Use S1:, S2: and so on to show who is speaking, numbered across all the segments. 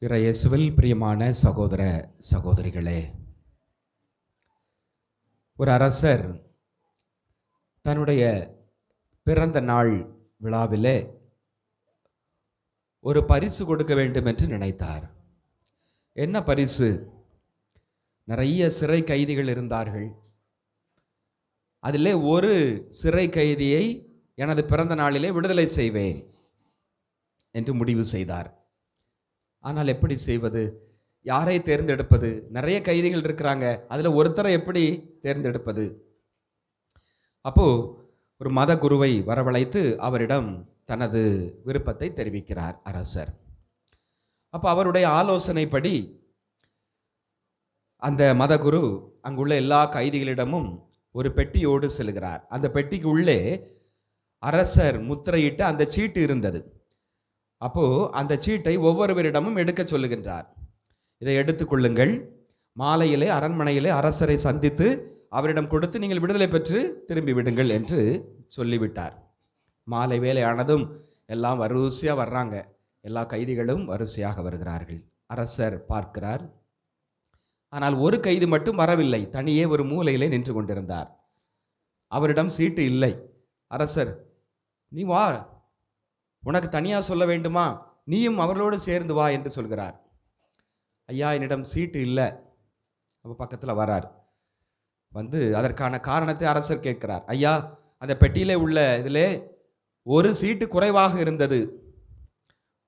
S1: இறையேசுவில் பிரியமான சகோதர சகோதரிகளே ஒரு அரசர் தன்னுடைய பிறந்த நாள் விழாவிலே ஒரு பரிசு கொடுக்க வேண்டும் என்று நினைத்தார். என்ன பரிசு? நிறைய சிறை கைதிகள் இருந்தார்கள். அதிலே ஒரு சிறை கைதியை எனது பிறந்த நாளிலே விடுதலை செய்வேன் என்று முடிவு செய்தார். ஆனால் எப்படி செய்வது? யாரை தேர்ந்தெடுப்பது? நிறைய கைதிகள் இருக்கிறாங்க. அதில் ஒருத்தரை எப்படி தேர்ந்தெடுப்பது? அப்போது ஒரு மத குருவை வரவழைத்து அவரிடம் தனது விருப்பத்தை தெரிவிக்கிறார் அரசர். அப்போ அவருடைய ஆலோசனைப்படி அந்த மதகுரு அங்குள்ள எல்லா கைதிகளிடமும் ஒரு பெட்டியோடு செல்கிறார். அந்த பெட்டிக்கு உள்ளே அரசர் முத்திரையிட்டு அந்த சீட்டு இருந்தது. அப்போது அந்த சீட்டை ஒவ்வொருவரிடமும் எடுக்க சொல்லுகின்றார். இதை எடுத்துக்கொள்ளுங்கள் மாலையிலே அரண்மனையிலே அரசரை சந்தித்து அவரிடம் கொடுத்து நீங்கள் விடுதலை பெற்று திரும்பி விடுங்கள் என்று சொல்லிவிட்டார். மாலை வேலையானதும் எல்லாம் வரிசையாக வர்றாங்க. எல்லா கைதிகளும் வரிசையாக வருகிறார்கள். அரசர் பார்க்கிறார். ஆனால் ஒரு கைது மட்டும் வரவில்லை. தனியே ஒரு மூலையிலே நின்று கொண்டிருந்தார். அவரிடம் சீட்டு இல்லை. அரசர் நீ வா உனக்கு தனியாக சொல்ல வேண்டுமா? நீயும் அவர்களோடு சேர்ந்து வா என்று சொல்கிறார். ஐயா என்னிடம் சீட்டு இல்லை. அப்போ பக்கத்தில் வரார். வந்து அதற்கான காரணத்தை அரசர் கேட்கிறார். ஐயா அந்த பெட்டியிலே உள்ள இதிலே ஒரு சீட்டு குறைவாக இருந்தது.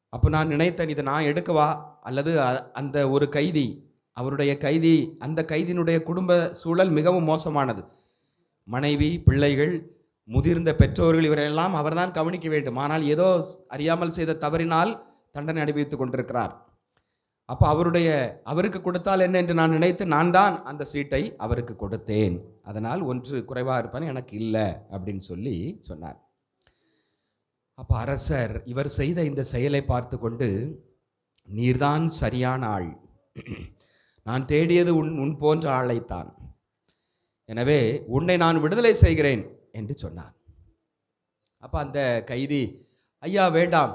S1: அப்போ நான் நினைத்தேன் இதை நான் எடுக்கவா? அல்லது அ- அந்த ஒரு கைதி அவருடைய கைதி அந்த கைதியினுடைய குடும்ப சூழல் மிகவும் மோசமானது. மனைவி பிள்ளைகள் முதிர்ந்த பெற்றோர்கள் இவரையெல்லாம் அவர்தான் கவனிக்க வேண்டும். ஆனால் ஏதோ அறியாமல் செய்த தவறினால் தண்டனை அனுபவித்துக் கொண்டிருக்கிறார். அப்போ அவருடைய அவருக்கு கொடுத்தால் என்ன என்று நான் நினைத்து நான் தான் அந்த சீட்டை அவருக்கு கொடுத்தேன். அதனால் ஒன்று குறைவாக இருப்பான் எனக்கு இல்லை அப்படின்னு சொல்லி சொன்னார். அப்போ அரசர் இவர் செய்த இந்த செயலை பார்த்து கொண்டு நீர்தான் சரியான ஆள். நான் தேடியது உன் உன் போன்ற ஆளைத்தான். எனவே உன்னை நான் விடுதலை செய்கிறேன். என்று சொன்னார் அப்போ அந்த கைதி ஐயா வேண்டாம்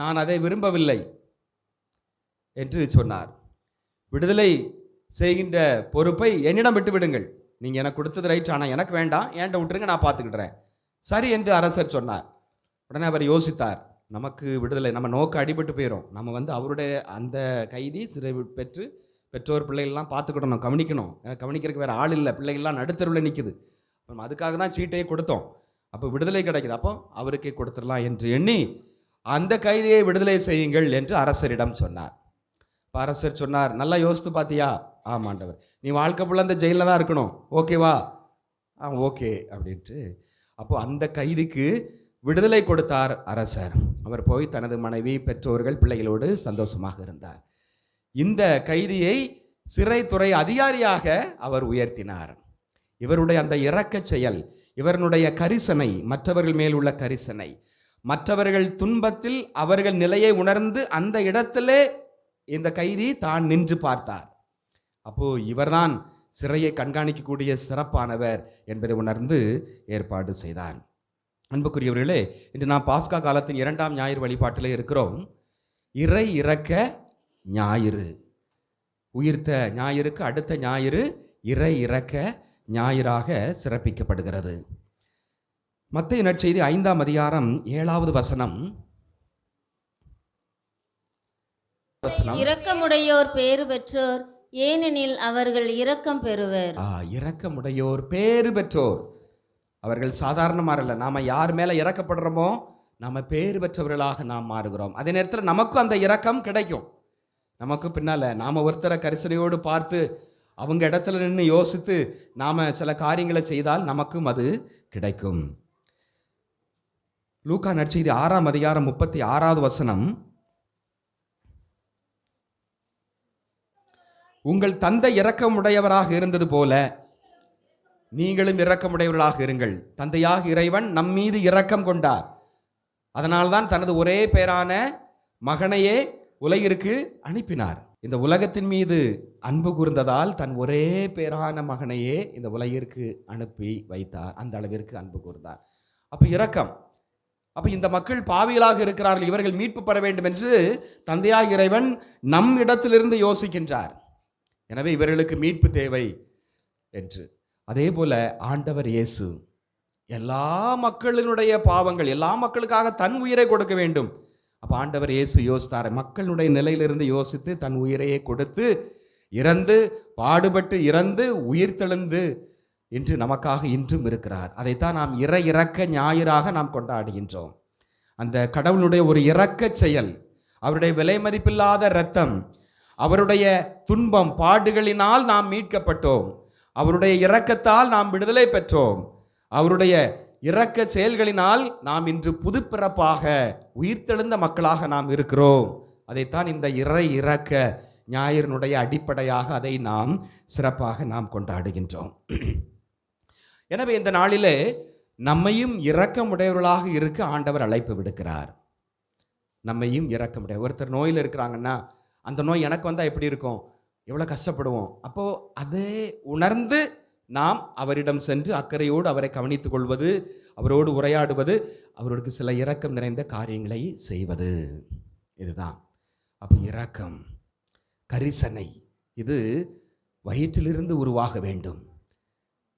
S1: நான் அதை விரும்பவில்லை என்று சொன்னார். விடுதலை செய்கின்ற பொறுப்பை என்னிடம் விட்டு விடுங்கள். நீங்கள் எனக்கு கொடுத்தது ரைட் ஆனால் எனக்கு வேண்டாம். ஏன்ட்ட விட்டுருங்க நான் பார்த்துக்கிடுறேன். சரி என்று அரசர் சொன்னார். உடனே அவர் யோசித்தார். நமக்கு விடுதலை நம்ம நோக்க அடிபட்டு போயிடும் நம்ம வந்து அவருடைய அந்த கைதி சிறை பெற்று பெற்றோர் பிள்ளைகள்லாம் பார்த்துக்கிடணும் கவனிக்கணும். கவனிக்கிறதுக்கு வேறு ஆள் இல்லை. பிள்ளைகள்லாம் நடுத்தருவில் நிற்குது நம்ம அதுக்காக தான் சீட்டையே கொடுத்தோம். அப்போ விடுதலை கிடைக்குது. அப்போ அவருக்கே கொடுத்துடலாம் என்று எண்ணி அந்த கைதியை விடுதலை செய்யுங்கள் என்று அரசரிடம் சொன்னார். இப்போ அரசர் சொன்னார் நல்லா யோசித்து பார்த்தியா ஆமாண்டவர் நீ வாழ்க்கை ஃபுல்லாக அந்த ஜெயிலில் தான் இருக்கணும். ஓகேவா ஆ ஓகே அப்படின்ட்டு அப்போது அந்த கைதிக்கு விடுதலை கொடுத்தார் அரசர். அவர் போய் தனது மனைவி பெற்றோர்கள் பிள்ளைகளோடு சந்தோஷமாக இருந்தார். இந்த கைதியை சிறைத்துறை அதிகாரியாக அவர் உயர்த்தினார். இவருடைய அந்த இறக்கச் செயல் இவருடைய கரிசனை மற்றவர்கள் மேல் உள்ள கரிசனை. மற்றவர்கள் துன்பத்தில் அவர்கள் நிலையை உணர்ந்து அந்த இடத்திலே இந்த கைதி தான் நின்று பார்த்தார். அப்போ இவர்தான் சிறையை கண்காணிக்கக்கூடிய சிறப்பானவர் என்பதை உணர்ந்து ஏற்பாடு செய்தார் அன்புக்குரியவர்களே இன்று நாம் பாஸ்கா காலத்தின் இரண்டாம் ஞாயிறு வழிபாட்டில் இருக்கிறோம். இறை இறக்க ஞாயிறு. உயிர்த்த ஞாயிறுக்கு அடுத்த ஞாயிறு இறை இறக்க ஞாயிறாக சிறப்பிக்கப்படுகிறது. மத்திய நற்செய்தி ஐந்தாம் அதிகாரம் ஏழாவது வசனம். வசனம்.
S2: இரக்கமுடையோர் பேறு பெற்றோர் ஏனெனில் அவர்கள் இரக்கம் பெறுவர்.
S1: இரக்கமுடையோர் பேறு பெற்றோர். அவர்கள் சாதாரணமாக இல்லை நாம் யார் மேலே இறக்கப்படுறோமோ நம்ம பேறு பெற்றவர்களாக நாம் மாறுகிறோம். அதே நேரத்தில் நமக்கும் அந்த இரக்கம் கிடைக்கும். நமக்கு பின்னால் நாம் ஒருத்தரை கரிசனையோடு பார்த்து அவங்க இடத்துல நின்று யோசித்து நாம் சில காரியங்களை செய்தால் நமக்கும் அது கிடைக்கும். லூக்கா நற்செய்தி ஆறாம் அதிகாரம் முப்பத்தி ஆறாவது வசனம். உங்கள் தந்தை இரக்கமுடையவராக இருந்தது போல நீங்களும் இரக்கமுடையவர்களாக இருங்கள். தந்தையாக இறைவன் நம் மீது இரக்கம் கொண்டார். அதனால்தான் தனது ஒரே பேரான மகனையே உலகிற்கு அனுப்பினார். இந்த உலகத்தின் மீது அன்பு கூர்ந்ததால் தன் ஒரே பேரான மகனையே இந்த உலகிற்கு அனுப்பி வைத்தார். அந்த அளவிற்கு அன்பு கூர்ந்தார். அப்போ இரக்கம். அப்போ இந்த மக்கள் பாவிகளாக இருக்கிறார்கள். இவர்கள் மீட்பு பெற வேண்டும் என்று தந்தையாய் இறைவன் நம் இடத்திலிருந்து யோசிக்கின்றார். எனவே இவர்களுக்கு மீட்பு தேவை என்று. அதே போல ஆண்டவர் இயேசு எல்லா மக்களினுடைய பாவங்கள் எல்லா மக்களுக்காக தன் உயிரை கொடுக்க வேண்டும். அப்போ ஆண்டவர் இயேசு யோசித்தார். மக்களுடைய நிலையிலிருந்து யோசித்து தன் உயிரையே கொடுத்து இறந்து பாடுபட்டு இறந்து உயிர் தெழுந்து இன்று நமக்காக இன்றும் இருக்கிறார். அதைத்தான் நாம் இற இறக்க ஞாயிறாக நாம் கொண்டாடுகின்றோம். அந்த கடவுளுடைய ஒரு இறக்க செயல் அவருடைய விலை மதிப்பில்லாத இரத்தம் அவருடைய துன்பம் பாடுகளினால் நாம் மீட்கப்பட்டோம். அவருடைய இரக்கத்தால் நாம் விடுதலை பெற்றோம். அவருடைய இரக்க செயல்களினால் நாம் இன்று புதுப்பிறப்பாக உயிர்த்தெழுந்த மக்களாக நாம் இருக்கிறோம். அதைத்தான் இந்த இறை இறக்க ஞாயிறினுடைய அடிப்படையாக அதை நாம் சிறப்பாக நாம் கொண்டாடுகின்றோம். எனவே இந்த நாளிலே நம்மையும் இரக்கமுடையவர்களாக இருக்க ஆண்டவர் அழைப்பு விடுக்கிறார். நம்மையும் இரக்கமுடைய ஒருத்தர் நோயில் இருக்கிறாங்கன்னா அந்த நோய் எனக்கு வந்தால் எப்படி இருக்கும்? எவ்வளோ கஷ்டப்படுவோம்? அப்போது அதை உணர்ந்து நாம் அவரிடம் சென்று அக்கறையோடு அவரை கவனித்துக் கொள்வது அவரோடு உரையாடுவது அவருக்கு சில இரக்கம் நிறைந்த காரியங்களை செய்வது. இதுதான். அப்போ இரக்கம் கரிசனை இது வயிற்றிலிருந்து உருவாக வேண்டும்.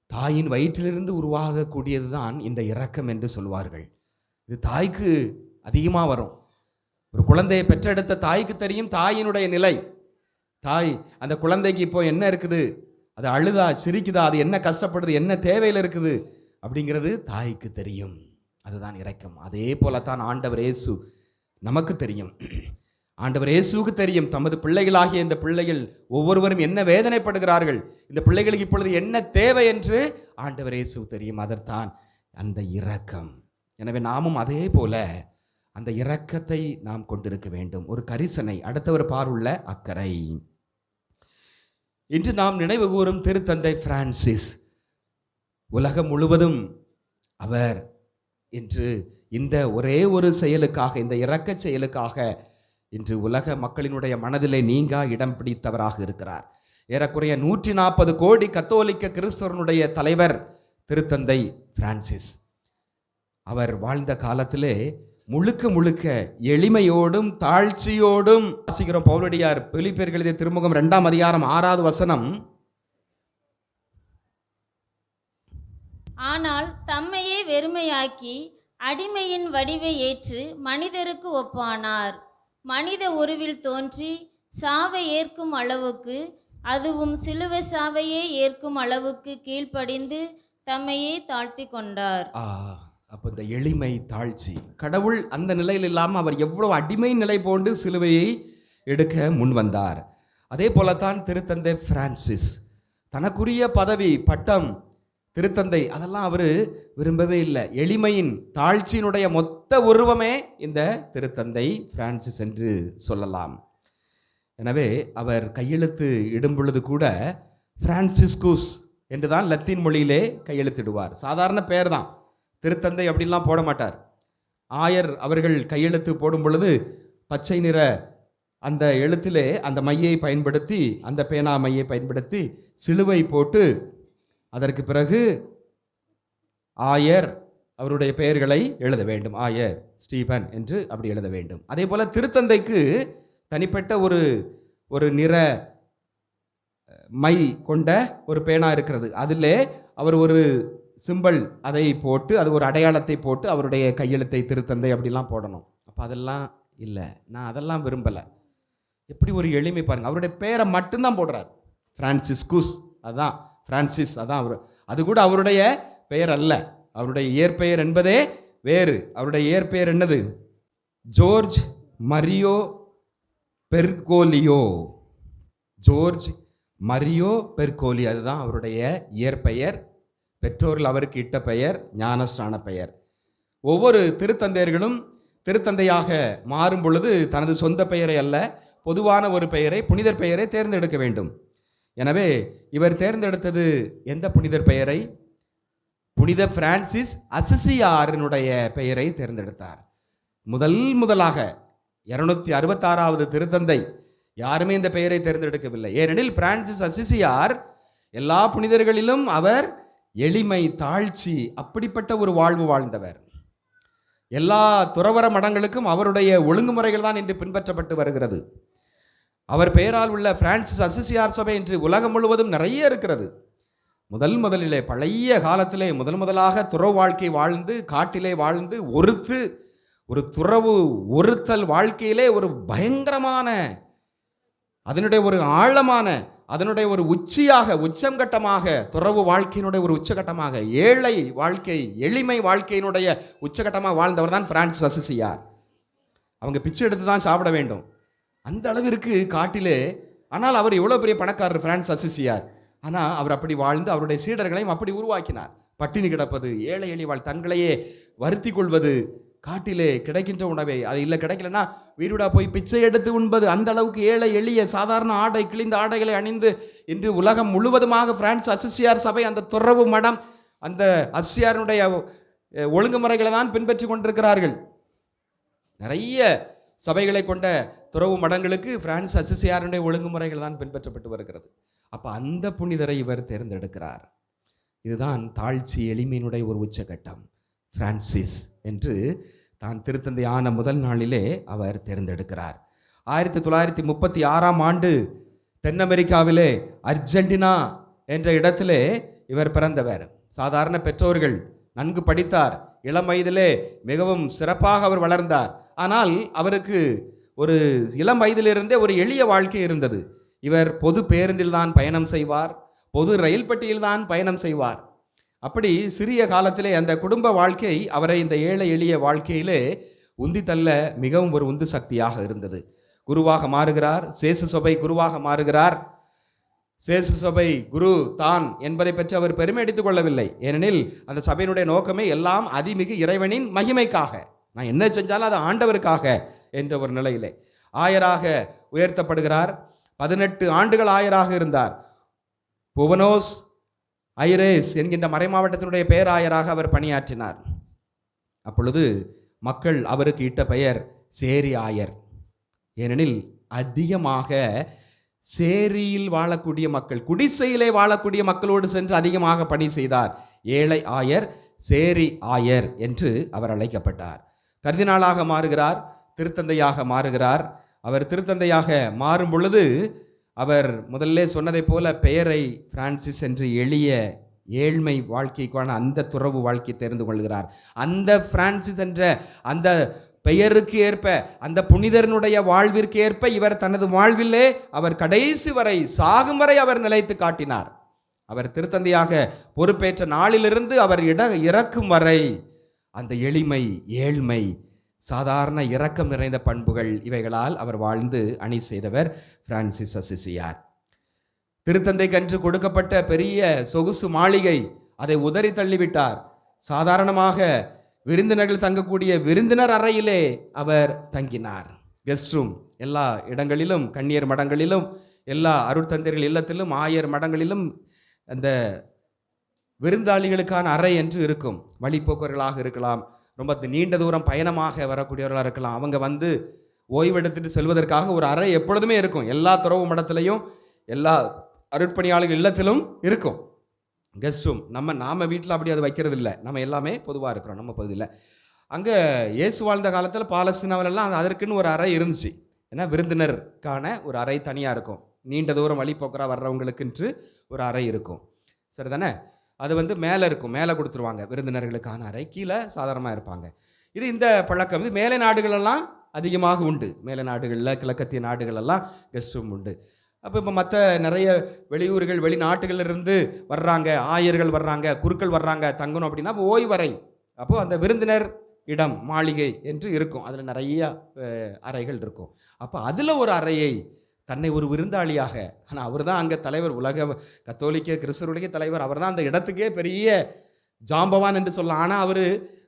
S1: தாயின் வயிற்றிலிருந்து உருவாகக்கூடியது தான் இந்த இரக்கம் என்று சொல்வார்கள். இது தாய்க்கு அதிகமாக வரும். ஒரு குழந்தையை பெற்றெடுத்த தாய்க்கு தெரியும் தாயினுடைய நிலை. தாய் அந்த குழந்தைக்கு இப்போ என்ன இருக்குது? அது அழுதா சிரிக்குதா அது என்ன கஷ்டப்படுது என்ன தேவையில் இருக்குது அப்படிங்கிறது தாய்க்கு தெரியும். அதுதான் இரக்கம். அதே போலத்தான் ஆண்டவர் இயேசு நமக்கு தெரியும். ஆண்டவர் இயேசுவுக்கு தெரியும் தமது பிள்ளைகளாகிய இந்த பிள்ளைகள் ஒவ்வொருவரும் என்ன வேதனைப்படுகிறார்கள் இந்த பிள்ளைகளுக்கு இப்பொழுது என்ன தேவை என்று ஆண்டவர் இயேசு தெரியும். அதற்தான் அந்த இரக்கம். எனவே நாமும் அதே போல அந்த இரக்கத்தை நாம் கொண்டிருக்க வேண்டும். ஒரு கரிசனை அடுத்தவர் பார்வுள்ள அக்கறை. இன்று நாம் நினைவு கூறும் திருத்தந்தை பிரான்சிஸ். உலகம் முழுவதும் அவர் இன்று இந்த ஒரே ஒரு செயலுக்காக இந்த இரக்கச் செயலுக்காக இன்று உலக மக்களினுடைய மனதிலே நீங்கா இடம் பிடித்தவராக இருக்கிறார். ஏறக்குறைய நூற்றி நாற்பது கோடி கத்தோலிக்க கிறிஸ்தவனுடைய தலைவர் திருத்தந்தை பிரான்சிஸ். அவர் வாழ்ந்த காலத்திலே முழுக்க முழுக்க எளிமையோடும் தாழ்ச்சியோடும் வாசிக்கிறோம். பவுலடியார் பிலிப்பேர் எழுதிய திருமுகம் இரண்டாம் அதிகாரம் ஆறாவது வசனம்.
S2: ஆனால் தம்மையே வெறுமையாக்கி அடிமையின் வடிவை ஏற்று மனிதருக்கு ஒப்பானார். மனித உருவில் தோன்றி சாவை ஏற்கும் அளவுக்கு அதுவும் சிலுவை சாவையே ஏற்கும் அளவுக்கு கீழ்ப்படிந்து தம்மையே தாழ்த்தி கொண்டார்.
S1: அப்போ இந்த எளிமை தாழ்ச்சி. கடவுள் அந்த நிலையில் இல்லாமல் அவர் எவ்வளோ அடிமை நிலை போன்று சிலுவையை எடுக்க முன் வந்தார். அதே போலத்தான் திருத்தந்தை பிரான்சிஸ். தனக்குரிய பதவி பட்டம் திருத்தந்தை அதெல்லாம் அவர் விரும்பவே இல்லை. எளிமையின் தாழ்ச்சியினுடைய மொத்த உருவமே இந்த திருத்தந்தை பிரான்சிஸ் என்று சொல்லலாம். எனவே அவர் கையெழுத்து இடும் பொழுது கூட பிரான்சிஸ்குஸ் என்று தான் லத்தீன் மொழியிலே கையெழுத்திடுவார். சாதாரண பேர் தான். திருத்தந்தை அப்படின்லாம் போட மாட்டார். ஆயர் அவர்கள் கையெழுத்து போடும் பொழுது பச்சை நிற அந்த எழுத்திலே அந்த மையை பயன்படுத்தி அந்த பேனா மையை பயன்படுத்தி சிலுவை போட்டு அதற்கு பிறகு ஆயர் அவருடைய பெயர்களை எழுத வேண்டும். ஆயர் ஸ்டீபன் என்று அப்படி எழுத வேண்டும். அதே போல் திருத்தந்தைக்கு தனிப்பட்ட ஒரு ஒரு நிற மை கொண்ட ஒரு பேனா இருக்கிறது. அதிலே அவர் ஒரு சிம்பல் அதை போட்டு அது ஒரு அடையாளத்தை போட்டு அவருடைய கையெழுத்தை திருத்தந்தை அப்படிலாம் போடணும். அப்போ அதெல்லாம் இல்லை. நான் அதெல்லாம் விரும்பலை. எப்படி ஒரு எளிமை பாருங்கள் அவருடைய பேரை மட்டும்தான் போடுறார். ஃப்ரான்சிஸ்குஸ் அதான். ஃப்ரான்சிஸ் அதான் அவர். அது கூட அவருடைய பெயர் அல்ல. அவருடைய இயற்பெயர் என்பதே வேறு. அவருடைய இயற்பெயர் என்னது? Jorge Mario Bergoglio Jorge Mario Bergoglio அதுதான் அவருடைய இயற்பெயர். பெற்றோர்கள் அவருக்கு இட்ட பெயர் ஞானஸ்நான பெயர். ஒவ்வொரு திருத்தந்தையர்களும் திருத்தந்தையாக மாறும் பொழுது தனது சொந்த பெயரை அல்ல பொதுவான ஒரு பெயரை புனிதர் பெயரை தேர்ந்தெடுக்க வேண்டும். எனவே இவர் தேர்ந்தெடுத்தது எந்த புனிதர் பெயரை? புனித பிரான்சிஸ் அசிசியாரினுடைய பெயரை தேர்ந்தெடுத்தார். முதல் முதலாக இருநூத்தி அறுபத்தாறாவது திருத்தந்தை யாருமே இந்த பெயரை தேர்ந்தெடுக்கவில்லை. ஏனெனில் பிரான்சிஸ் அசிசியார் எல்லா புனிதர்களிலும் அவர் எளிமை தாழ்ச்சி அப்படிப்பட்ட ஒரு வாழ்வு வாழ்ந்தவர். எல்லா துறவர மடங்களுக்கும் அவருடைய ஒழுங்குமுறைகள் தான் இன்று பின்பற்றப்பட்டு வருகிறது. அவர் பெயரால் உள்ள பிரான்சிஸ் அசிசியார் சபை இன்று உலகம் முழுவதும் நிறைய இருக்கிறது. முதல் முதலிலே பழைய காலத்திலே முதல் முதலாக துறவு வாழ்க்கை வாழ்ந்து காட்டிலே வாழ்ந்து ஒருத்து ஒரு துறவு ஒருத்தல் வாழ்க்கையிலே ஒரு பயங்கரமான அதனுடைய ஒரு ஆழமான அதனுடைய ஒரு உச்சியாக உச்சங்கட்டமாக துறவு வாழ்க்கையினுடைய ஒரு உச்சகட்டமாக ஏழை வாழ்க்கை எளிமை வாழ்க்கையினுடைய உச்சகட்டமாக வாழ்ந்தவர் தான் பிரான்சிஸ் அசிசியார் அவங்க பிச்சை எடுத்து தான் சாப்பிட வேண்டும். அந்த அளவிற்கு காட்டிலே ஆனால் அவர் எவ்வளோ பெரிய பணக்காரர் பிரான்ஸ் அசிசியார் ஆனால் அவர் அப்படி வாழ்ந்து அவருடைய சீடர்களையும் அப்படி உருவாக்கினார். பட்டினி கிடப்பது ஏழை எளி வாழ் தங்களையே வருத்தி கொள்வது காட்டிலே கிடைக்கின்ற உணவை. அது இல்லை கிடைக்கலன்னா வீடுடா போய் பிச்சை எடுத்து உண்பது. அந்த அளவுக்கு ஏழை எளிய சாதாரண ஆடை கிழிந்த ஆடைகளை அணிந்து இன்று உலகம் முழுவதுமாக பிரான்ஸ் அசிசியார் சபை அந்த துறவு மடம் அந்த அசியாருடைய ஒழுங்குமுறைகளை தான் பின்பற்றி கொண்டிருக்கிறார்கள். நிறைய சபைகளை கொண்ட துறவு மடங்களுக்கு பிரான்ஸ் அசிசியாருடைய ஒழுங்குமுறைகள் தான் பின்பற்றப்பட்டு வருகிறது. அப்போ அந்த புனிதரை இவர் தேர்ந்தெடுக்கிறார். இதுதான் தாழ்ச்சி எளிமையினுடைய ஒரு உச்சகட்டம். பிரான்சிஸ் என்று தான் திருத்தந்தையான முதல் நாளிலே அவர் தேர்ந்தெடுக்கிறார். ஆயிரத்தி தொள்ளாயிரத்தி முப்பத்தி ஆறாம் ஆண்டு தென் அமெரிக்காவிலே அர்ஜென்டினா என்ற இடத்திலே இவர் பிறந்தவர். சாதாரண பெற்றோர்கள் நன்கு படித்தார் இளம் வயதிலே மிகவும் சிறப்பாக அவர் வளர்ந்தார். ஆனால் அவருக்கு ஒரு இளம் வயதிலிருந்தே ஒரு எளிய வாழ்க்கை இருந்தது. இவர் பொது பேருந்தில் தான் பயணம் செய்வார் பொது ரயில் பெட்டியில் தான் பயணம் செய்வார். அப்படி சிறிய காலத்திலே அந்த குடும்ப வாழ்க்கை அவரை இந்த ஏழை எளிய வாழ்க்கையிலே உந்தி தள்ள மிகவும் ஒரு உந்து சக்தியாக இருந்தது. குருவாக மாறுகிறார் சேசு சபை குருவாக மாறுகிறார். சேசு சபை குரு தான் என்பதை பற்றி அவர் பெருமை அடித்துக் கொள்ளவில்லை. ஏனெனில் அந்த சபையினுடைய நோக்கமே எல்லாம் அதிமிகு இறைவனின் மகிமைக்காக நான் என்ன செஞ்சாலும் அது ஆண்டவருக்காக என்ற ஒரு நிலையிலே. ஆயராக உயர்த்தப்படுகிறார் பதினெட்டு ஆண்டுகள் ஆயராக இருந்தார். புவனோஸ் ஐரேஸ் என்கின்ற மறைமாவட்டத்தினுடைய பேராயராக அவர் பணியாற்றினார். அப்பொழுது மக்கள் அவருக்கு இட்ட பெயர் சேரி ஆயர் ஏனெனில் அதிகமாக சேரியில் வாழக்கூடிய மக்கள் குடிசையிலே வாழக்கூடிய மக்களோடு சென்று அதிகமாக பணி செய்தார். ஏழை ஆயர் சேரி ஆயர் என்று அவர் அழைக்கப்பட்டார். கர்தினாளாக மாறுகிறார் திருத்தந்தையாக மாறுகிறார். அவர் திருத்தந்தையாக மாறும் பொழுது அவர் முதல்ல சொன்னதைப் போல பெயரை பிரான்சிஸ் என்று எளிய ஏழ்மை வாழ்க்கைக்கான அந்த துறவு வாழ்க்கை தெரிந்து கொள்கிறார். அந்த பிரான்சிஸ் என்ற அந்த பெயருக்கு ஏற்ப அந்த புனிதரனுடைய வாழ்விற்கு ஏற்ப இவர் தனது வாழ்விலே அவர் கடைசி வரை சாகும் வரை அவர் நிலைத்து காட்டினார். அவர் திருத்தந்தையாக பொறுப்பேற்ற நாளிலிருந்து அவர் இட இறக்கும் வரை அந்த எளிமை ஏழ்மை சாதாரண இரக்கம் நிறைந்த பண்புகள் இவைகளால் அவர் வாழ்ந்து அணி செய்தவர் பிரான்சிஸ் அசிசியார். திருத்தந்தைக்கன்று கொடுக்கப்பட்ட பெரிய சொகுசு மாளிகை அதை உதறி தள்ளிவிட்டார். சாதாரணமாக விருந்தினர்கள் தங்கக்கூடிய விருந்தினர் அறையிலே அவர் தங்கினார். கெஸ்ட் ரூம் எல்லா இடங்களிலும் கண்ணியர் மடங்களிலும் எல்லா அருட்தந்தைகள் இல்லத்திலும் ஆயர் மடங்களிலும் அந்த விருந்தாளிகளுக்கான அறை என்று இருக்கும். வழிப்போக்கர்களாக இருக்கலாம். ரொம்ப நீண்ட தூரம் பயணமாக வரக்கூடியவர்களாக இருக்கலாம். அவங்க வந்து ஓய்வெடுத்துட்டு செல்வதற்காக ஒரு அறை எப்பொழுதுமே இருக்கும். எல்லா துறவு மடத்திலையும் எல்லா அருட்பணியாளர்கள் இல்லத்திலும் இருக்கும். கெஸ்ட் ரூம் நம்ம நாம வீட்டில் அப்படி அது வைக்கிறது இல்லை நம்ம எல்லாமே பொதுவாக இருக்கிறோம். நம்ம பகுதியில். அங்கே இயேசு வாழ்ந்த காலத்தில் பாலஸ்தீனாவிலெல்லாம் அது அதற்குன்னு ஒரு அறை இருந்துச்சு. ஏன்னா விருந்தினருக்கான ஒரு அறை தனியாக இருக்கும். நீண்ட தூரம் வழி போக்குறா வர்றவங்களுக்குன்ட்டு ஒரு அறை இருக்கும். சரிதானே? அது வந்து மேலே இருக்கும். மேலே கொடுத்துருவாங்க. விருந்தினர்களுக்கான அறை கீழே சாதாரணமாக இருப்பாங்க. இது இந்த பழக்கம். இது மேலை நாடுகளெல்லாம் அதிகமாக உண்டு. மேலை நாடுகளில் கிழக்கத்திய நாடுகளெல்லாம் கெஸ்ட் ரூம் உண்டு. அப்போ இப்போ மற்ற நிறைய வெளியூர்கள் வெளிநாட்டுகளிலிருந்து வர்றாங்க ஆயர்கள் வர்றாங்க குருக்கள் வர்றாங்க தங்கணும் அப்படின்னா அப்போ ஓய்வறை அப்போது அந்த விருந்தினர் இடம் மாளிகை என்று இருக்கும். அதில் நிறைய அறைகள் இருக்கும். அப்போ அதில் ஒரு அறையை தன்னை ஒரு விருந்தாளியாக ஆனால் அவர் தான் அங்கே தலைவர் உலக கத்தோலிக்க கிறிஸ்தவருடைய தலைவர் அவர் தான் அந்த இடத்துக்கே பெரிய ஜாம்பவான் என்று சொல்லலாம் ஆனால் அவர்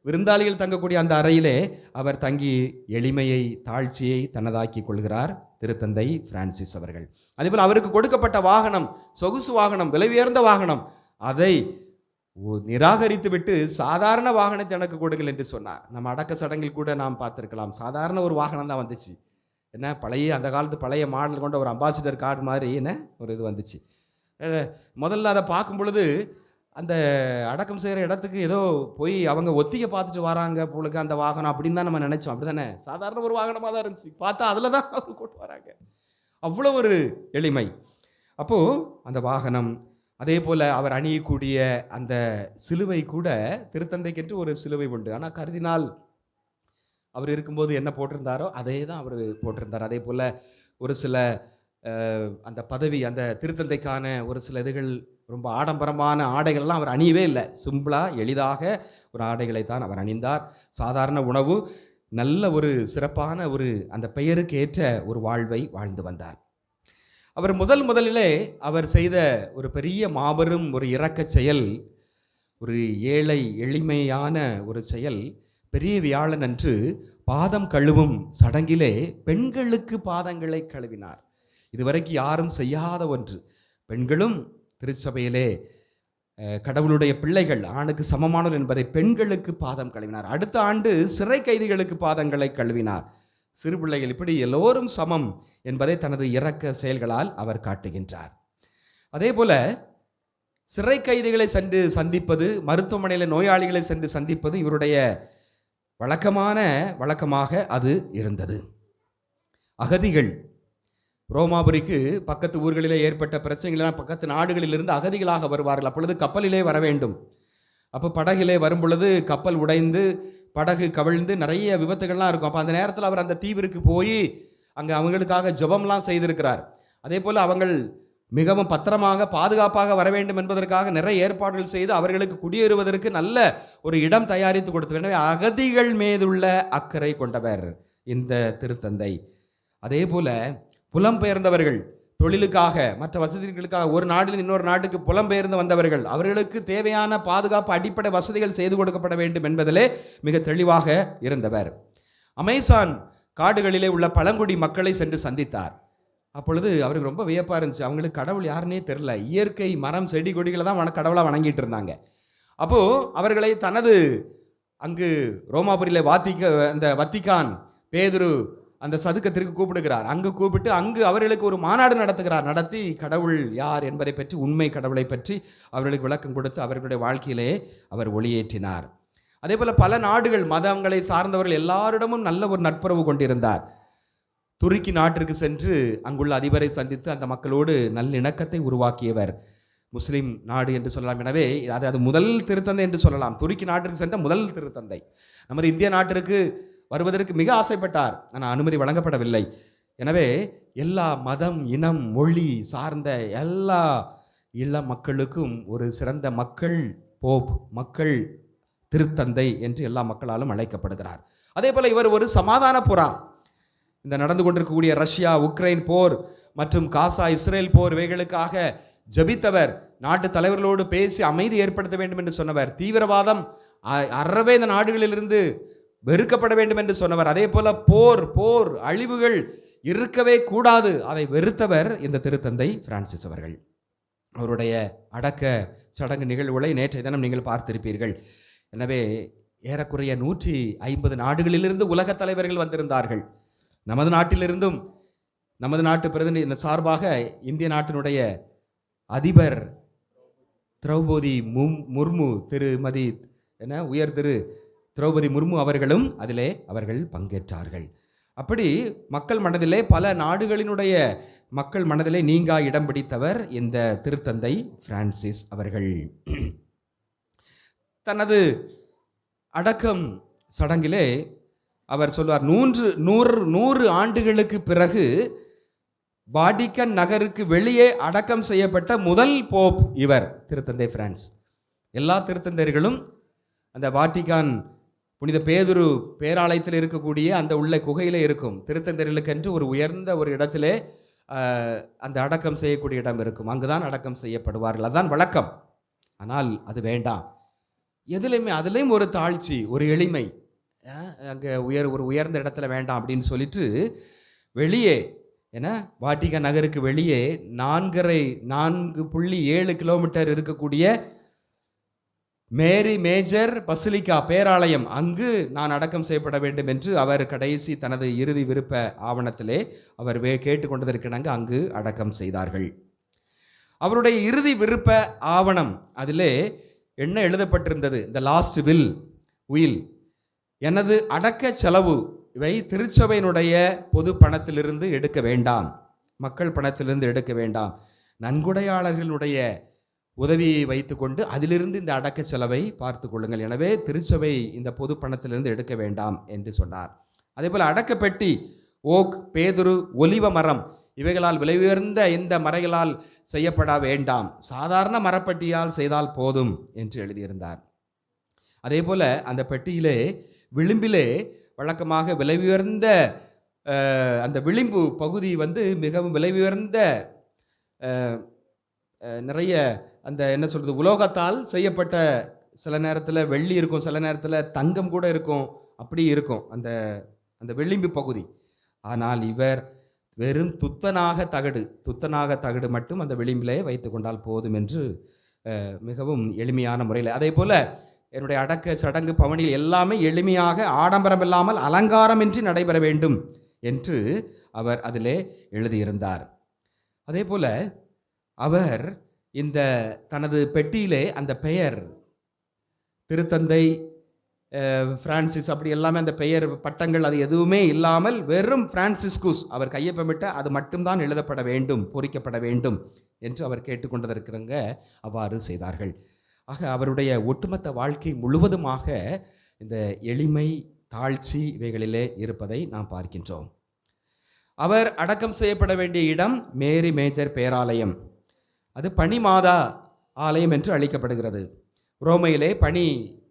S1: விருந்தாளிகள் தங்கக்கூடிய அந்த அறையிலே அவர் தங்கி எளிமையை தாழ்ச்சியை தனதாக்கி கொள்கிறார் திருத்தந்தை பிரான்சிஸ் அவர்கள். அதேபோல் அவருக்கு கொடுக்கப்பட்ட வாகனம் சொகுசு வாகனம் விலை உயர்ந்த வாகனம் அதை நிராகரித்துவிட்டு நிராகரித்து விட்டு சாதாரண வாகனத்தை எனக்கு கொடுங்கள் என்று சொன்னார். நம்ம அடக்க சடங்கில் கூட நாம் பார்த்துருக்கலாம். சாதாரண ஒரு வாகனம் தான் வந்துச்சு. என்ன பழைய அந்த காலத்து பழைய மாடல் கொண்ட ஒரு அம்பாசிடர் கார்டு மாதிரி என்ன ஒரு இது வந்துச்சு. முதல்ல அதை பார்க்கும் பொழுது அந்த அடக்கம் செய்கிற இடத்துக்கு ஏதோ போய் அவங்க ஒத்திகை பார்த்துட்டு வராங்க போலுக்கு அந்த வாகனம் அப்படின்னு தான் நம்ம நினச்சோம். அப்படி தானே சாதாரண ஒரு வாகனமாக தான் இருந்துச்சு. பார்த்தா அதில் தான் அவங்க கொண்டு வராங்க. அவ்வளோ ஒரு எளிமை. அப்போது அந்த வாகனம் அதே போல் அவர் அணியக்கூடிய அந்த சிலுவை கூட திருத்தந்தைக்கென்று ஒரு சிலுவை உண்டு. ஆனால் கருதினால் அவர் இருக்கும்போது என்ன போட்டிருந்தாரோ அதே தான் அவர் போட்டிருந்தார். அதே போல் ஒரு சில அந்த பதவி அந்த திருத்தந்தைக்கான ஒரு சில இதுகள் ரொம்ப ஆடம்பரமான ஆடைகள்லாம் அவர் அணியவே இல்லை. சிம்பிளாக எளிதாக ஒரு ஆடைகளை தான் அவர் அணிந்தார். சாதாரண உணவு நல்ல ஒரு சிறப்பான ஒரு அந்த பெயருக்கு ஏற்ற ஒரு வாழ்வை வாழ்ந்து வந்தார். அவர் முதல் முதலிலே அவர் செய்த ஒரு பெரிய மாபெரும் ஒரு இறக்க செயல் ஒரு ஏழை எளிமையான ஒரு செயல் பெரிய வியாழன் அன்று பாதம் கழுவும் சடங்கிலே பெண்களுக்கு பாதங்களை கழுவினார். இதுவரைக்கும் யாரும் செய்யாத ஒன்று. பெண்களும் திருச்சபையிலே கடவுளுடைய பிள்ளைகள் ஆணுக்கு சமமானவர் என்பதை பெண்களுக்கு பாதம் கழுவினார். அடுத்த ஆண்டு சிறை கைதிகளுக்கு பாதங்களை கழுவினார். சிறு பிள்ளைகள் இப்படி எல்லோரும் சமம் என்பதை தனது இறக்க செயல்களால் அவர் காட்டுகின்றார். அதே போல சிறை கைதிகளை சென்று சந்திப்பது மருத்துவமனையில் நோயாளிகளை சென்று சந்திப்பது இவருடைய வழக்கமான வழக்கமாக அது இருந்தது. அகதிகள் ரோமாபுரிக்கு பக்கத்து ஊர்களிலே ஏற்பட்ட பிரச்சனைகள்லாம் பக்கத்து நாடுகளிலிருந்து அகதிகளாக வருவார்கள். அப்பொழுது கப்பலிலே வர வேண்டும். அப்போ படகிலே வரும் பொழுது கப்பல் உடைந்து படகு கவிழ்ந்து நிறைய விபத்துகள்லாம் இருக்கும். அப்போ அந்த நேரத்தில் அவர் அந்த தீவிற்கு போய் அங்கே அவங்களுக்காக ஜெபம்லாம் செய்திருக்கிறார். அதே போல் அவங்கள் மிகவும் பத்திரமாக பாதுகாப்பாக வர வேண்டும் என்பதற்காக நிறைய ஏற்பாடுகள் செய்து அவர்களுக்கு குடியேறுவதற்கு நல்ல ஒரு இடம் தயாரித்து கொடுத்து எனவே அகதிகள் மீதுள்ள அக்கறை கொண்டவர் இந்த திருத்தந்தை. அதே போல புலம்பெயர்ந்தவர்கள் தொழிலுக்காக மற்ற வசதிகளுக்காக ஒரு நாட்டில் இன்னொரு நாட்டுக்கு புலம்பெயர்ந்து வந்தவர்கள் அவர்களுக்கு தேவையான பாதுகாப்பு அடிப்படை வசதிகள் செய்து கொடுக்கப்பட வேண்டும் என்பதிலே மிக தெளிவாக இருந்தவர். அமேசான் காடுகளிலே உள்ள பழங்குடி மக்களை சென்று சந்தித்தார். அப்பொழுது அவருக்கு ரொம்ப வியப்பாக இருந்துச்சு. அவங்களுக்கு கடவுள் யாருன்னே தெரில இயற்கை மரம் செடி கொடிகளை தான் வன கடவுளாக வணங்கிட்டு இருந்தாங்க. அப்போது அவர்களை தனது அங்கு ரோமாபுரியில் வாத்திக்க அந்த வத்திக்கான் பேதுரு அந்த சதுக்கத்திற்கு கூப்பிடுகிறார். அங்கு கூப்பிட்டு அங்கு அவர்களுக்கு ஒரு மாநாடு நடத்துகிறார். நடத்தி கடவுள் யார் என்பதை பற்றி உண்மை கடவுளை பற்றி அவர்களுக்கு விளக்கம் கொடுத்து அவர்களுடைய வாழ்க்கையிலே அவர் ஒளியேற்றினார். அதே போல் பல நாடுகள் மதங்களை சார்ந்தவர்கள் எல்லாரிடமும் நல்ல ஒரு நட்புறவு கொண்டிருந்தார். துருக்கி நாட்டிற்கு சென்று அங்குள்ள அதிபரை சந்தித்து அந்த மக்களோடு நல்லிணக்கத்தை உருவாக்கியவர். முஸ்லீம் நாடு என்று சொல்லலாம். எனவே அது அது முதல் திருத்தந்தை என்று சொல்லலாம். துருக்கி நாட்டிற்கு சென்ற முதல் திருத்தந்தை. நமது இந்திய நாட்டிற்கு வருவதற்கு மிக ஆசைப்பட்டார். ஆனால் அனுமதி வழங்கப்படவில்லை. எனவே எல்லா மதம் இனம் மொழி சார்ந்த எல்லா இள மக்களுக்கும் ஒரு சிறந்த மக்கள் போப் மக்கள் திருத்தந்தை என்று எல்லா மக்களாலும் அழைக்கப்படுகிறார். அதே போல் இவர் ஒரு சமாதான புறா. இந்த நடந்து கொண்டிருக்கக்கூடிய ரஷ்யா உக்ரைன் போர் மற்றும் காசா இஸ்ரேல் போர் இவைகளுக்காக ஜபித்தவர் நாட்டு தலைவர்களோடு பேசி அமைதி ஏற்படுத்த வேண்டும் என்று சொன்னவர். தீவிரவாதம் அ- அறவே இந்த நாடுகளிலிருந்து வெறுக்கப்பட வேண்டும் என்று சொன்னவர். அதே போல போர் போர் அழிவுகள் இருக்கவே கூடாது. அதை வெறுத்தவர் இந்த திருத்தந்தை பிரான்சிஸ் அவர்கள். அவருடைய அடக்க சடங்கு நிகழ்வுகளை நேற்றைய தினம் நீங்கள் பார்த்திருப்பீர்கள். எனவே ஏறக்குறைய நூற்றி ஐம்பது நாடுகளிலிருந்து உலகத் தலைவர்கள் வந்திருந்தார்கள். நமது நாட்டிலிருந்தும் நமது நாட்டு பிரதிநிதி சார்பாக இந்திய நாட்டினுடைய அதிபர் திரௌபதி மும் முர்மு திருமதி என உயர் திரு திரௌபதி முர்மு அவர்களும் அதிலே அவர்கள் பங்கேற்றார்கள். அப்படி மக்கள் மனதிலே பல நாடுகளினுடைய மக்கள் மனதிலே நீங்கா இடம் பிடித்தவர் இந்த திருத்தந்தை பிரான்சிஸ் அவர்கள். தனது அடக்கம் சடங்கிலே அவர் சொல்வார் நூன்று நூறு நூறு ஆண்டுகளுக்கு பிறகு வாடிக்கன் நகருக்கு வெளியே அடக்கம் செய்யப்பட்ட முதல் போப் இவர் திருத்தந்தை பிரான்ஸ். எல்லா திருத்தந்தையர்களும் அந்த வாட்டிகான் புனித பேதுரு பேராலயத்தில் இருக்கக்கூடிய அந்த உள்ள குகையில் இருக்கும். திருத்தந்தர்களுக்கென்று ஒரு உயர்ந்த ஒரு இடத்திலே அந்த அடக்கம் செய்யக்கூடிய இடம் இருக்கும். அங்குதான் அடக்கம் செய்யப்படுவார்கள். அதுதான் வழக்கம். ஆனால் அது வேண்டாம். எதுலையுமே அதுலேயும் ஒரு தாழ்ச்சி ஒரு எளிமை. அங்கே உயர் ஒரு உயர்ந்த இடத்துல வேண்டாம் அப்படின்னு சொல்லிட்டு வெளியே ஏன்னா வாட்டிக நகருக்கு வெளியே நான்கரை நான்கு புள்ளி ஏழு கிலோமீட்டர் இருக்கக்கூடிய மேரி மேஜர் பசிலிக்கா பேராலயம் அங்கு நான் அடக்கம் செய்யப்பட வேண்டும் என்று அவர் கடைசி தனது இறுதி விருப்ப ஆவணத்திலே அவர் வே கேட்டுக்கொண்டதற்கிணங்க அங்கு அடக்கம் செய்தார்கள். அவருடைய இறுதி விருப்ப ஆவணம் அதிலே என்ன எழுதப்பட்டிருந்தது? இந்த லாஸ்ட் வில் உயில் எனது அடக்க செலவு இவை திருச்சபையினுடைய பொது பணத்திலிருந்து எடுக்க வேண்டாம். மக்கள் பணத்திலிருந்து எடுக்க வேண்டாம். நன்கொடையாளர்களுடைய உதவியை வைத்துக்கொண்டு அதிலிருந்து இந்த அடக்க செலவை பார்த்து கொள்ளுங்கள். எனவே திருச்சபை இந்த பொது பணத்திலிருந்து எடுக்க வேண்டாம் என்று சொன்னார். அதே போல் அடக்கப்பெட்டி ஓக் பேதுரு ஒலிவ மரம் இவைகளால் விலை உயர்ந்த இந்த மரைகளால் செய்யப்பட வேண்டாம். சாதாரண மரப்பெட்டியால் செய்தால் போதும் என்று எழுதியிருந்தார். அதே போல் அந்த பெட்டியிலே விளிம்பிலே வழக்கமாக விலை உயர்ந்த அந்த விளிம்பு பகுதி வந்து மிகவும் விலை உயர்ந்த நிறைய அந்த என்ன சொல்கிறது உலோகத்தால் செய்யப்பட்ட சில நேரத்தில் வெள்ளி இருக்கும் சில நேரத்தில் தங்கம் கூட இருக்கும் அப்படி இருக்கும் அந்த அந்த விளிம்பு பகுதி. ஆனால் இவர் வெறும் துத்தனாக தகடு துத்தனாக தகடு மட்டும் அந்த விளிம்பிலே வைத்து கொண்டால் போதும் என்று மிகவும் எளிமையான முறையில். அதே போல் என்னுடைய அடக்க சடங்கு பவனியில் எல்லாமே எளிமையாக ஆடம்பரம் இல்லாமல் அலங்காரமின்றி நடைபெற வேண்டும் என்று அவர் அதிலே எழுதியிருந்தார். அதே போல அவர் இந்த தனது பெட்டியிலே அந்த பெயர் திருத்தந்தை ஃப்ரான்சிஸ் பிரான்சிஸ் அப்படி எல்லாமே அந்த பெயர் பட்டங்கள் அது எதுவுமே இல்லாமல் வெறும் பிரான்சிஸ்குஸ் அவர் கையொப்பமிட்ட அது மட்டும்தான் எழுதப்பட வேண்டும் பொறிக்கப்பட வேண்டும் என்று அவர் கேட்டுக்கொண்டதற்கிறங்க அவ்வாறு செய்தார்கள். ஆக அவருடைய ஒட்டுமொத்த வாழ்க்கை முழுவதுமாக இந்த எளிமை தாழ்ச்சி இவைகளிலே இருப்பதை நாம் பார்க்கின்றோம். அவர் அடக்கம் செய்யப்பட வேண்டிய இடம் மேரி மேஜர் பேராலயம். அது பனி மாதா ஆலயம் என்று அழைக்கப்படுகிறது. ரோமையிலே பனி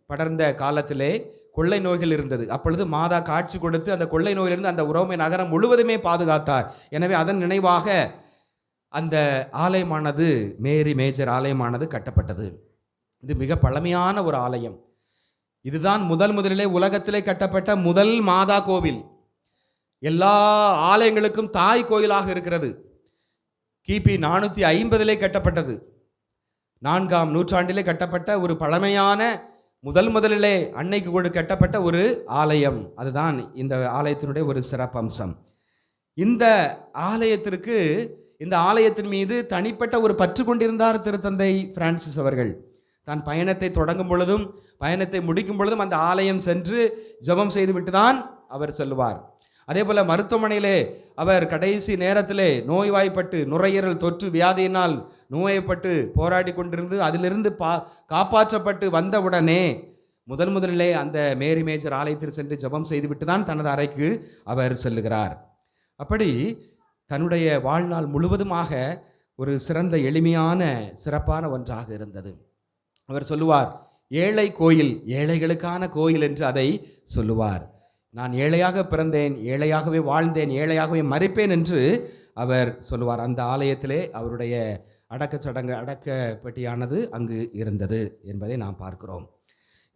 S1: படர்ந்த காலத்திலே கொள்ளை நோய்கள் இருந்தது. அப்பொழுது மாதா காட்சி கொடுத்து அந்த கொள்ளை நோயிலிருந்து அந்த உரோமை நகரம் முழுவதுமே பாதுகாத்தார். எனவே அதன் நினைவாக அந்த ஆலயமானது மேரி மேஜர் ஆலயமானது கட்டப்பட்டது. இது மிக பழமையான ஒரு ஆலயம். இதுதான் முதல் முதலிலே உலகத்திலே கட்டப்பட்ட முதல் மாதா கோவில். எல்லா ஆலயங்களுக்கும் தாய் கோயிலாக இருக்கிறது. கிபி நானூற்றி ஐம்பதிலே கட்டப்பட்டது. நான்காம் நூற்றாண்டிலே கட்டப்பட்ட ஒரு பழமையான முதல் முதலிலே அன்னைக்கு கூட கட்டப்பட்ட ஒரு ஆலயம். அதுதான் இந்த ஆலயத்தினுடைய ஒரு சிறப்பம்சம். இந்த ஆலயத்திற்கு இந்த ஆலயத்தின் மீது தனிப்பட்ட ஒரு பற்று கொண்டிருந்தார் திருத்தந்தை பிரான்சிஸ் அவர்கள். தான் பயணத்தை தொடங்கும் பொழுதும் பயணத்தை முடிக்கும் பொழுதும் அந்த ஆலயம் சென்று ஜெபம் செய்துவிட்டு தான் அவர் செல்வார் அதே போல் மருத்துவமனையிலே அவர் கடைசி நேரத்திலே நோய்வாய்ப்பட்டு நுரையீரல் தொற்று வியாதியினால் நோயப்பட்டு போராடி கொண்டிருந்து அதிலிருந்து பா காப்பாற்றப்பட்டு வந்தவுடனே முதன் முதலிலே அந்த மேரி மேஜர் ஆலயத்தில் சென்று ஜெபம் செய்துவிட்டு தான் தனது அறைக்கு அவர் செல்லுகிறார். அப்படி தன்னுடைய வாழ்நாள் முழுவதுமாக ஒரு சிறந்த எளிமையான சிறப்பான ஒன்றாக இருந்தது. அவர் சொல்லுவார் ஏழை கோயில் ஏழைகளுக்கான கோயில் என்று அதை சொல்லுவார். நான் ஏழையாக பிறந்தேன் ஏழையாகவே வாழ்ந்தேன் ஏழையாகவே மறைப்பேன் என்று அவர் சொல்லுவார். அந்த ஆலயத்திலே அவருடைய அடக்கச் சடங்கு அடக்க பெட்டியானது அங்கு இருந்தது என்பதை நாம் பார்க்கிறோம்.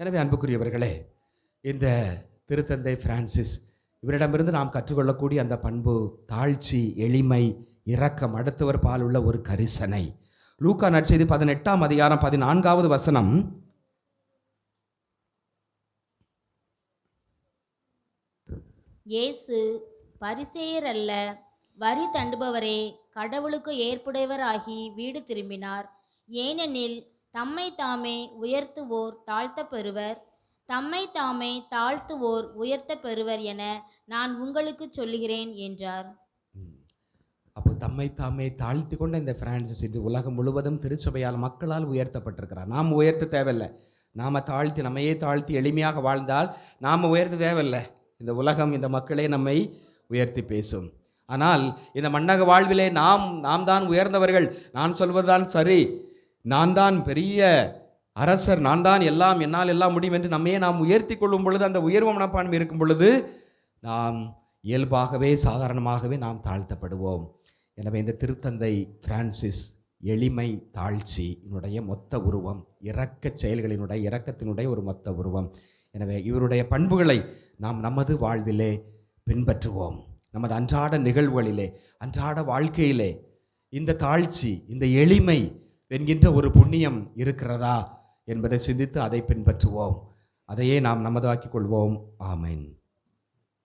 S1: எனவே அன்புக்குரியவர்களே இந்த திருத்தந்தை பிரான்சிஸ் இவரிடமிருந்து நாம் கற்றுக்கொள்ளக்கூடிய அந்த பண்பு தாழ்ச்சி எளிமை இரக்கம் அடுத்தவர் பாலுள்ள ஒரு கரிசனை. லூக்கா நற்செய்தி பதினெட்டாம் அதிகாரம் பதினான்காவது வசனம்.
S2: இயேசு பரிசேயர் அல்ல வரி தண்டுபவரே கடவுளுக்கு ஏற்புடையவராகி வீடு திரும்பினார். ஏனெனில் தம்மை தாமே உயர்த்துவோர் தாழ்த்தப் பெறுவர் தம்மை தாமே தாழ்த்துவோர் உயர்த்தப் பெறுவர் என நான் உங்களுக்கு சொல்லுகிறேன் என்றார்.
S1: அப்போ தம்மை தாமே தாழ்த்தி கொண்ட இந்த பிரான்சிஸ் இது உலகம் முழுவதும் திருச்சபையால் மக்களால் உயர்த்தப்பட்டிருக்கிறார். நாம் உயர்த்த தேவையில்லை. நாம் தாழ்த்தி நம்மையே தாழ்த்தி எளிமையாக வாழ்ந்தால் நாம் உயர்த்த தேவையில்லை. இந்த உலகம் இந்த மக்களே நம்மை உயர்த்தி பேசும். ஆனால் இந்த மன்னக வாழ்விலே நாம் நாம் தான் உயர்ந்தவர்கள். நான் சொல்வதுதான் சரி. நான் தான் பெரிய அரசர். நான் தான் எல்லாம் என்னால் எல்லாம் முடியும் என்று நம்மையே நாம் உயர்த்தி கொள்ளும் பொழுது அந்த உயர்வு மனப்பான்மை இருக்கும் பொழுது நாம் இயல்பாகவே சாதாரணமாகவே நாம் தாழ்த்தப்படுவோம். எனவே இந்த திருத்தந்தை பிரான்சிஸ் எளிமை தாழ்ச்சியினுடைய மொத்த உருவம் இரக்கச் செயல்களினுடைய இரக்கத்தினுடைய ஒரு மொத்த உருவம். எனவே இவருடைய பண்புகளை நாம் நமது வாழ்விலே பின்பற்றுவோம். நமது அன்றாட நிகழ்வுகளிலே அன்றாட வாழ்க்கையிலே இந்த தாழ்ச்சி இந்த எளிமை என்கின்ற ஒரு புண்ணியம் இருக்கிறதா என்பதை சிந்தித்து அதை பின்பற்றுவோம். அதையே நாம் நமதாக்கிக் கொள்வோம். ஆமேன்.